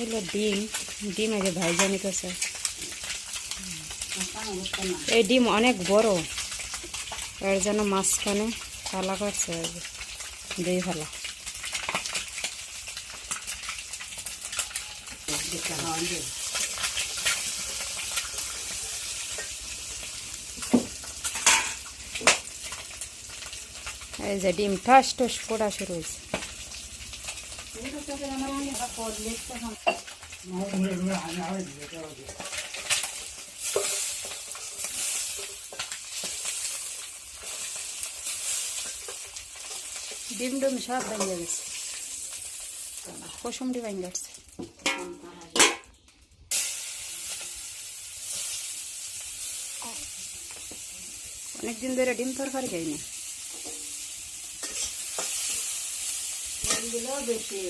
হলো ডিম। ডিম আগে ভাইজা নিতেছে। এই ডিম অনেক বড়। এর জন্য মাঝখানে ফালা করছে দুই ফালা। এই যে ডিম ঠাস ঠাস পোড়া শুরু হয়েছে ডিম ডুম সব ভেঙে গেছে। কুসুমটি ভেঙে গেছে। অনেকদিন ধরে ডিম তরকারি খাই না বেশি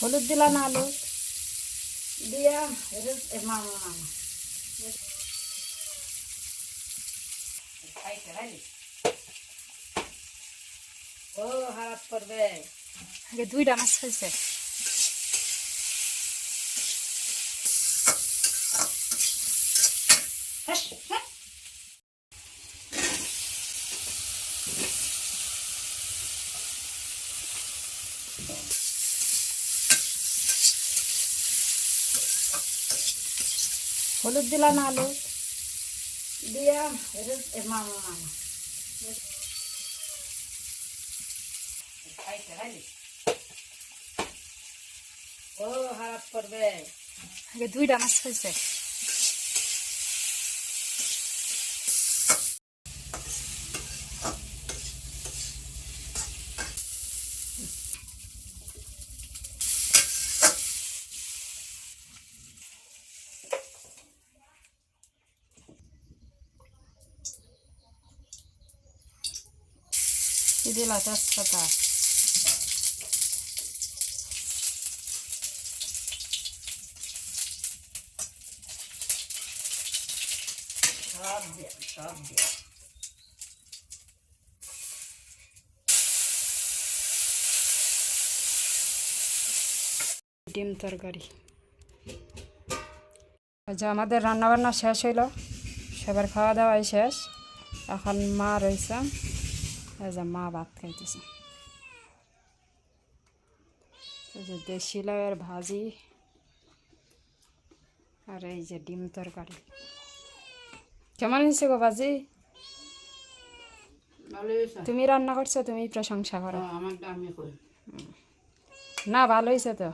হলুদ দিলা না আলু। দিয়া ও হারাপ করবে। আগে দুইটা মাছ হয়েছে হলুদ দিলা না আলু? দিয়ে মামা মামা ও হারাপ করবে আগে দুইটা মাছ হয়েছে। কি দিলা তেজপাতা। সব দিয়া সব দিয়া। ডিম তরকারি। যে আমাদের রান্নাবান্না শেষ হইল। সবার খাওয়া দাওয়াই শেষ। এখন মা রয়েছে। যে মা ভাত খাইতেছে এই যে দেশি লাউয়ের ভাজি আর এই যে ডিম তরকারি কেমন হয়েছে গো ভাজি তুমি রান্না করছ তুমি প্রশংসা করো না ভালো হয়েছে তো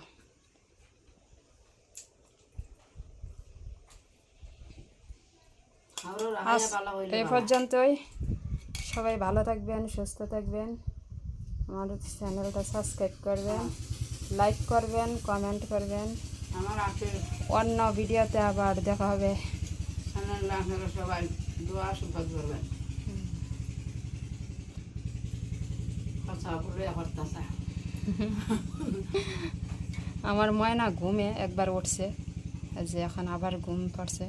এই পর্যন্তই সবাই ভালো থাকবেন সুস্থ থাকবেন। আমাদের চ্যানেলটা সাবস্ক্রাইব করবেন লাইক করবেন কমেন্ট করবেন। আমার অন্য ভিডিওতে আবার দেখা হবে। সবাই দোয়া করবেন। আমার ময়না ঘুমে একবার উঠছে যে এখন আবার ঘুম পড়ছে।